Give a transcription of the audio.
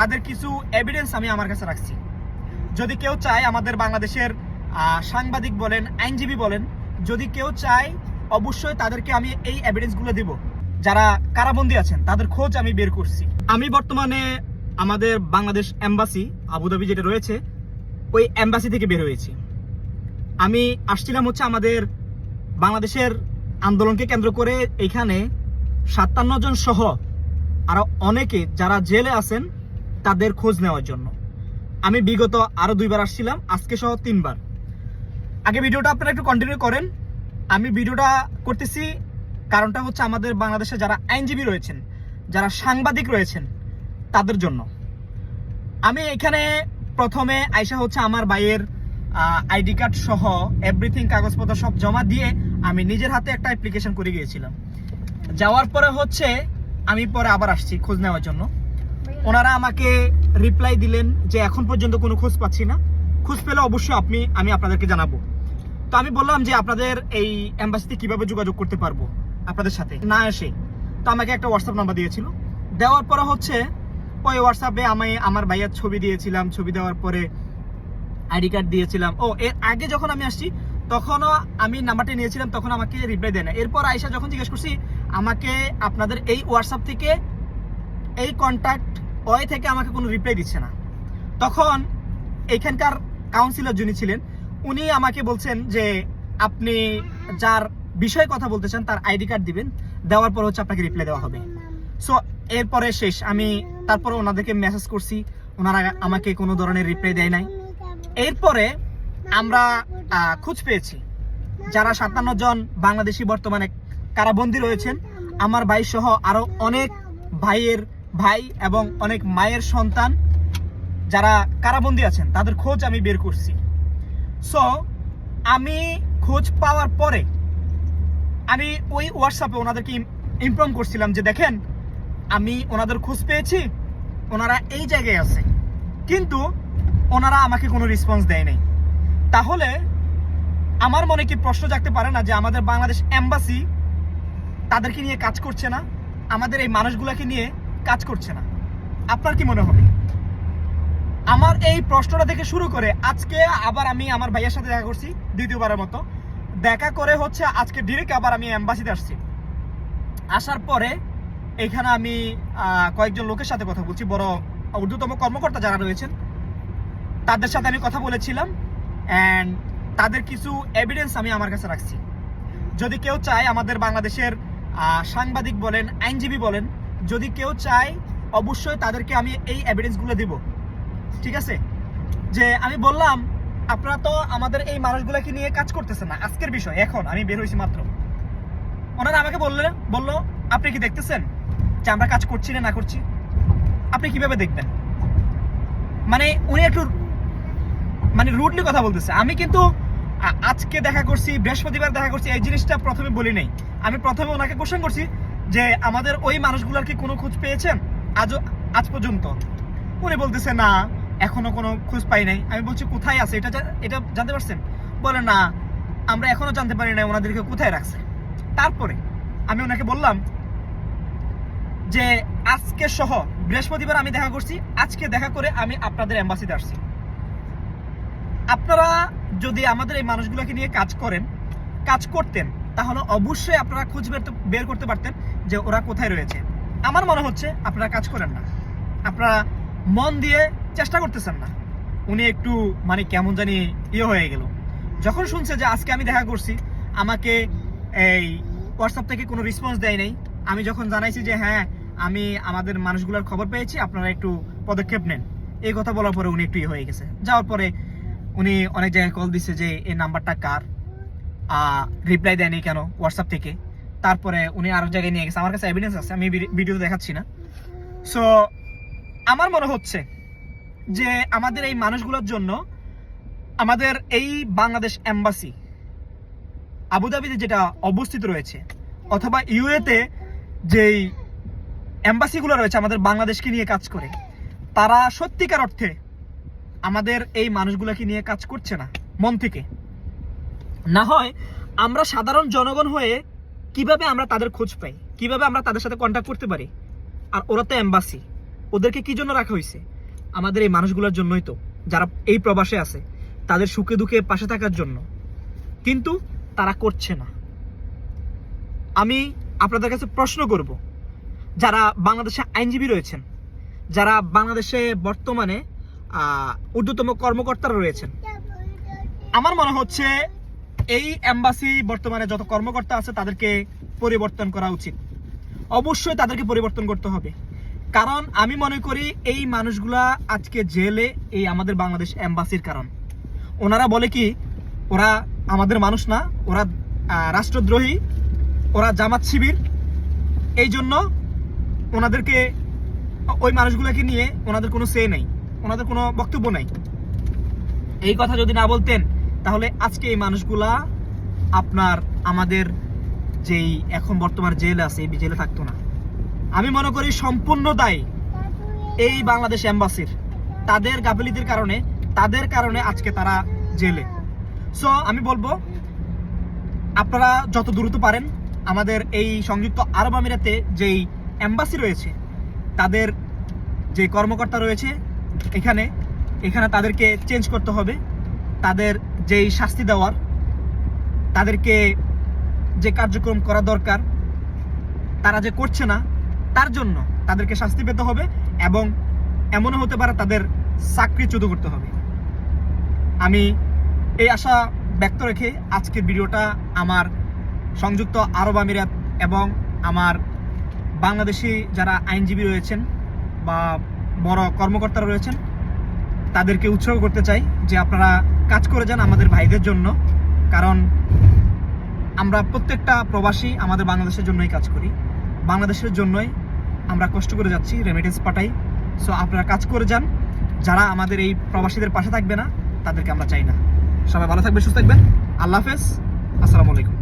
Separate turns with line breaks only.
তাদের কিছু এভিডেন্স আমি আমার কাছে রাখছি। যদি কেউ চায় আমাদের বাংলাদেশের সাংবাদিক বলেন, আইনজীবী বলেন, যদি কেউ চায়, অবশ্যই তাদেরকে আমি এই এভিডেন্সগুলো দিব। যারা কারাবন্দী আছেন, তাদের খোঁজ আমি বের করছি। আমি বর্তমানে আমাদের বাংলাদেশ এম্বাসি আবুধাবি যেটা রয়েছে, ওই এম্বাসি থেকে বের হয়েছি। আমি আসছিলাম হচ্ছে আমাদের বাংলাদেশের আন্দোলনকে কেন্দ্র করে এখানে সাতান্ন জন সহ আরও অনেকে যারা জেলে আছেন তাদের খোঁজ নেওয়ার জন্য। আমি বিগত আরও দুইবার আসছিলাম, আজকে সহ তিনবার। আগে ভিডিওটা আপনারা একটু কন্টিনিউ করেন। আমি ভিডিওটা করতেছি কারণটা হচ্ছে আমাদের বাংলাদেশে যারা আইনজীবী রয়েছেন, যারা সাংবাদিক রয়েছেন, তাদের জন্য। আমি এখানে প্রথমে আইসা হচ্ছে আমার ভাইয়ের আইডি কার্ড সহ এভরিথিং কাগজপত্র সব জমা দিয়ে আমি নিজের হাতে একটা অ্যাপ্লিকেশন করে গিয়েছিলাম। যাওয়ার পরে হচ্ছে আমি পরে আবার আসছি খোঁজ নেওয়ার জন্য। ওনারা আমাকে রিপ্লাই দিলেন যে এখন পর্যন্ত কোনো খোঁজ পাচ্ছি না। খোঁজ পেলে অবশ্যই আপনি, আমি আপনাদেরকে জানাব। তো আমি বললাম যে আপনাদের এই এম্বাসিতে কীভাবে যোগাযোগ করতে পারব আপনাদের সাথে? না এসে। তো আমাকে একটা হোয়াটসঅ্যাপ নাম্বার দিয়েছিল। দেওয়ার পরে হচ্ছে, ওই হোয়াটসঅ্যাপে আমি আমার ভাইয়ার ছবি দিয়েছিলাম। ছবি দেওয়ার পরে আইডি কার্ড দিয়েছিলাম। ও, এর আগে যখন আমি আসছি, তখনও আমি নাম্বারটা নিয়েছিলাম, তখন আমাকে রিপ্লাই দেয় না এরপর আয়সা যখন জিজ্ঞেস করছি, আমাকে আপনাদের এই হোয়াটসঅ্যাপ থেকে এই কন্ট্যাক্ট ওয়ে থেকে আমাকে কোনো রিপ্লাই দিচ্ছে না। তখন এখানকার কাউন্সিলর যিনি ছিলেন, উনি আমাকে বলছেন যে, আপনি যার বিষয়ে কথা বলতে চান, তার আইডি কার্ড দিবেন, দেওয়ার পর হচ্ছে আপনাকে রিপ্লাই দেওয়া হবে। সো এরপরে শেষ, আমি তারপরে ওনাদেরকে মেসেজ করছি, ওনারা আমাকে কোনো ধরনের রিপ্লাই দেয় নাই। এরপরে আমরা খোঁজ পেয়েছি। যারা সাতান্ন জন বাংলাদেশি বর্তমানে কারাবন্দী রয়েছেন, আমার ভাই সহ আরও অনেক ভাইয়ের ভাই এবং অনেক মায়ের সন্তান যারা কারাবন্দী আছেন, তাদের খোঁজ আমি বের করছি। সো আমি খোঁজ পাওয়ার পরে আমি ওই হোয়াটসঅ্যাপে ওনাদেরকে ইনফর্ম করছিলাম যে, দেখেন, আমি ওনাদের খোঁজ পেয়েছি, ওনারা এই জায়গায় আছে। কিন্তু ওনারা আমাকে কোনো রেসপন্স দেয় নাই। তাহলে আমার মনে কি প্রশ্ন জাগতে পারে না যে, আমাদের বাংলাদেশ এম্বাসি তাদেরকে নিয়ে কাজ করছে না? আমাদের এই মানুষগুলোকে নিয়ে কাজ করছে না। আপনার কি মনে হবে? আমার এই প্রশ্নটা থেকে শুরু করে আজকে আবার আমি আমার ভাইয়ের সাথে দেখা করছি দ্বিতীয়বারের মতো। দেখা করে হচ্ছে আজকে ডিরেক্ট আবার আমি এম্বাসিতে আসছি। আসার পরে এখানে আমি কয়েকজন লোকের সাথে কথা বলছি, বড় ঊর্ধ্বতম কর্মকর্তা যারা রয়েছেন। তাদের সাথে আমি কথা বলেছিলাম অ্যান্ড তাদের কিছু এভিডেন্স আমি আমার কাছে রাখছি। যদি কেউ চায় আমাদের বাংলাদেশের সাংবাদিক বলেন, আইনজীবী বলেন যদি কেউ চায়, অবশ্যই তাদেরকে আমি এই এভিডেন্সগুলো দিব। ঠিক আছে? যে আমি বললাম, আপনারা তো আমাদের এই মানুষগুলোকে নিয়ে কাজ করতেছেন না। আজকের বিষয়, এখন, আমি বের হয়েছি মাত্র। ওনারা আমাকে বললেন বলল, আপনি কি দেখতেছেন যে আমরা কাজ করছি না না করছি? আপনি কীভাবে দেখবেন? মানে উনি একটু মানে রুডলি কথা বলতেছে। আমি কিন্তু আজকে দেখা করছি, বৃহস্পতিবার দেখা করছি, এই জিনিসটা প্রথমে বলি নাই। আমি প্রথমে ওনাকে কোশ্চেন করছি যে আমাদের ওই মানুষগুলোর কি কোনো খোঁজ পেয়েছেন? আজও, আজ পর্যন্ত? উনি বলতেছে, না, এখনও কোনো খোঁজ পাই নাই। আমি বলছি, কোথায় আছে? এটা এটা জানতে পারছেন? বলে, না, আমরা এখনও জানতে পারি না ওনাদেরকে কোথায় রাখছে। তারপরে আমি ওনাকে বললাম যে, আজকে সহ বৃহস্পতিবার আমি দেখা করছি। আজকে দেখা করে আমি আপনাদের এম্বাসিতে আসছি। আপনারা যদি আমাদের এই মানুষগুলোকে নিয়ে কাজ করেন, কাজ করতেন তাহলে অবশ্যই আপনারা খোঁজ বের করতে পারতেন যে ওরা কোথায় রয়েছে। আমার মনে হচ্ছে আপনারা কাজ করেন না। আপনারা মন দিয়ে চেষ্টা করতেছেন না। উনি একটু মানে কেমন জানি ইয়ে হয়ে গেল। যখন শুনছে যে আজকে আমি দেখা করছি, আমাকে এই হোয়াটসঅ্যাপ থেকে কোনো রেসপন্স দেয় নাই। আমি যখন জানাইছি যে হ্যাঁ আমি আমাদের মানুষগুলোর খবর পেয়েছি, আপনারা একটু পদক্ষেপ নেন। এই কথা বলার পরে উনি একটু ইয়ে হয়ে গেছে। যাওয়ার পরে উনি অনেক জায়গায় কল দিচ্ছে যে এই নাম্বারটা কার? রিপ্লাই দেয়নি কেন? হোয়াটসঅ্যাপ থেকে। তারপরে উনি আরও জায়গায় নিয়ে গেছে। আমার কাছে এভিডেন্স আছে, আমি ভিডিও দেখাচ্ছি না। সো আমার মনে হচ্ছে যে আমাদের এই মানুষগুলোর জন্য আমাদের এই বাংলাদেশ এম্বাসি আবুধাবিতে যেটা অবস্থিত রয়েছে, অথবা ইউএতে যেই এম্বাসিগুলো রয়েছে আমাদের বাংলাদেশকে নিয়ে কাজ করে, তারা সত্যিকার অর্থে আমাদের এই মানুষগুলোকে নিয়ে কাজ করছে না, মন থেকে। না হয় আমরা সাধারণ জনগণ হয়ে কীভাবে আমরা তাদের খোঁজ পাই? কীভাবে আমরা তাদের সাথে কন্ট্যাক্ট করতে পারি? আর ওরা তো এম্বাসি ওদেরকে কি জন্য রাখা হয়েছে? আমাদের এই মানুষগুলোর জন্যই তো। যারা এই প্রবাসে আছে, তাদের সুখে দুঃখে পাশে থাকার জন্য। কিন্তু তারা করছে না। আমি আপনাদের কাছে প্রশ্ন করব, যারা বাংলাদেশে আইনজীবী রয়েছেন, যারা বাংলাদেশে বর্তমানে ঊর্ধ্বতম কর্মকর্তারা রয়েছেন, আমার মনে হচ্ছে এই এম্বাসি বর্তমানে যত কর্মকর্তা আছে, তাদেরকে পরিবর্তন করা উচিত। অবশ্যই তাদেরকে পরিবর্তন করতে হবে। কারণ আমি মনে করি এই মানুষগুলা আজকে জেলে এই আমাদের বাংলাদেশ এম্বাসির কারণ। ওনারা বলে কি, ওরা আমাদের মানুষ না, ওরা রাষ্ট্রদ্রোহী, ওরা জামাত শিবির। এই জন্য ওনাদেরকে, ওই মানুষগুলোকে নিয়ে ওনাদের কোনো সে নেই, ওনাদের কোনো বক্তব্য নাই। এই কথা যদি না বলতেন তাহলে আজকে এই মানুষগুলা আপনার, আমাদের যেই এখন বর্তমান জেল আছে, এই জেলে থাকতো না। আমি মনে করি সম্পূর্ণ দায়ী এই বাংলাদেশ এম্বাসির তাদের গাফিলিতির কারণে, তাদের কারণে আজকে তারা জেলে। সো আমি বলব, আপনারা যত দ্রুত পারেন, আমাদের এই সংযুক্ত আরব আমিরাতে যেই এম্বাসি রয়েছে, তাদের যে কর্মকর্তা রয়েছে, এখানে এখানে তাদেরকে চেঞ্জ করতে হবে। তাদের যেই শাস্তি দেওয়ার, তাদেরকে যে কার্যক্রম করা দরকার, তারা যে করছে না, তার জন্য তাদেরকে শাস্তি পেতে হবে এবং এমনও হতে পারে তাদের চাকরি চাকরিচ্যুত করতে হবে। আমি এই আশা ব্যক্ত রেখে আজকের ভিডিওটা আমার সংযুক্ত আরব আমিরাত এবং আমার বাংলাদেশি যারা আইনজীবী রয়েছেন বা বড় কর্মকর্তারা রয়েছেন, তাদেরকে উৎসর্গ করতে চাই যে আপনারা কাজ করে যান আমাদের ভাইদের জন্য, কারণ আমরা প্রত্যেকটা প্রবাসী আমাদের বাংলাদেশের জন্যই কাজ করি। বাংলাদেশের জন্যই আমরা কষ্ট করে যাচ্ছি রেমিটেন্স পাঠাই। সো আপনারা কাজ করে যান। যারা আমাদের এই প্রবাসীদের পাশে থাকবে না, তাদেরকে আমরা চাই না। সবাই ভালো থাকবে সুস্থ থাকবেন। আল্লাহ হাফেজ। আসসালামু আলাইকুম।